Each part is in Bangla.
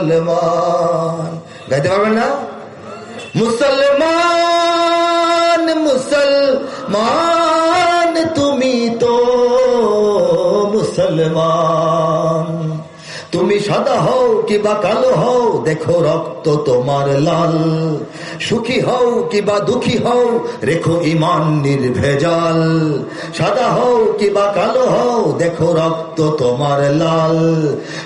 মুসলমান গাইতে পারবেন না মুসলমান মুসলমান তুমি তো মুসলমান তুমি সাদা হও কিবা কালো হও, দেখো রক্ত তোমার লাল। সুখী হও কিবা দুঃখী হও, রেখো ইমান নির্ভেজাল। সাদা হও কিবা কালো হও, দেখো রক্ত তোমার লাল।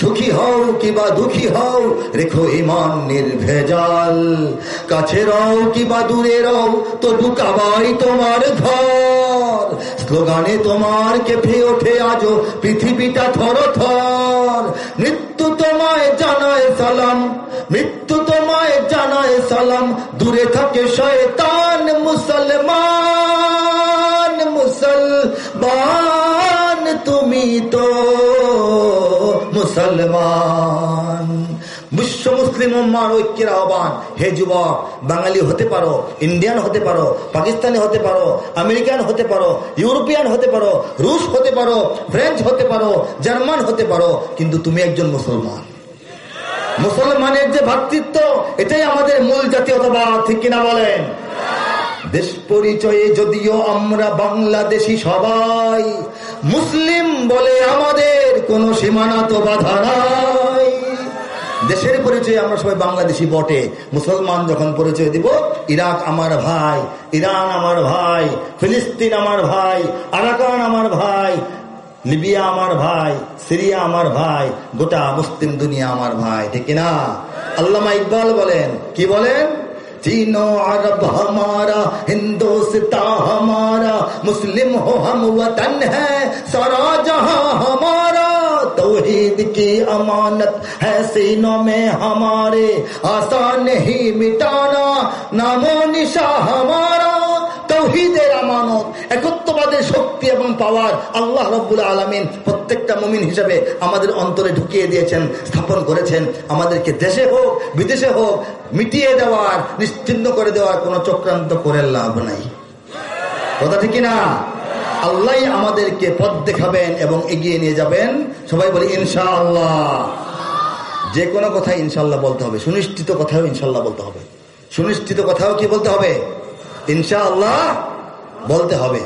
সুখী হও কিবা দুঃখী হও, রেখো ইমান নির্ভেজাল। কাছে রও কিবা দূরে রও, তো ঢুকাবাই তোমার ঘর। স্লোগানে তোমার কেঁপে ওঠে আজও পৃথিবীটা থর থর মৃত্যু তোমায় জানায় সালাম, মৃত্যু তোমায় জানায় সালাম। দূরে থাকে শয়তান, মুসলমান মুসলমান তুমি তো মুসলমান। বিশ্ব মুসলিম উম্মার ঐক্যের আহ্বান। হে যুবক, বাঙালি হতে পারো, ইন্ডিয়ান হতে পারো, পাকিস্তানি হতে পারো, আমেরিকান হতে পারো, ইউরোপিয়ান হতে পারো, রুশ হতে পারো ফ্রেঞ্চ হতে পারো জার্মান হতে পারো, কিন্তু তুমি একজন মুসলমান। মুসলমানের যে ভ্রাতৃত্ব এটাই আমাদের মূল জাতীয়তাবাদ, ঠিক কিনা বলেন? দেশ পরিচয়ে যদিও আমরা বাংলাদেশি সবাই, মুসলিম বলে আমাদের কোনো সীমানা তো বাধা নাই। দেশের পরিচয় আমরা সবাই বাংলাদেশি বটে। মুসলমান যখন পরিচয় দিব, ইরাক আমার ভাই, ইরান আমার ভাই, ফিলিস্তিন আমার ভাই, আরাকান লিবিয়া আমার ভাই সিরিয়া আমার ভাই গোটা মুসলিম দুনিয়া আমার ভাই ঠিক না আল্লামা ইকবাল বলেন কি বলেন तीनों अरब हमारा हिंदुस्तान हमारा मुस्लिम हो हम वतन है सारा जहां हमारा तौहीद की अमानत है सीनों में हमारे आसान नहीं मिटाना नामो निशा हमारा তৌহিদের আমানত একত্ববাদের শক্তি এবং পাওয়ার আল্লাহ রব্বুল আলমিন প্রত্যেকটা মমিন হিসাবে আমাদের অন্তরে ঢুকিয়ে দিয়েছেন, স্থাপন করেছেন। আমাদেরকে দেশে হোক, বিদেশে হোক, মিটিয়ে দেওয়ার, নিশ্চিন্ন করে দেওয়ার কোনো চক্রান্ত করে লাভ নাই। কথা ঠিক না আল্লাহ আমাদেরকে পথ দেখাবেন এবং এগিয়ে নিয়ে যাবেন। সবাই বলি, ইনশাআল্লাহ। যে কোনো কথাই ইনশাল্লাহ বলতে হবে। সুনিশ্চিত কথাও ইনশাল্লাহ বলতে হবে। সুনিশ্চিত কথাও কি বলতে হবে? ইনশাআল্লাহ বলতে হবে।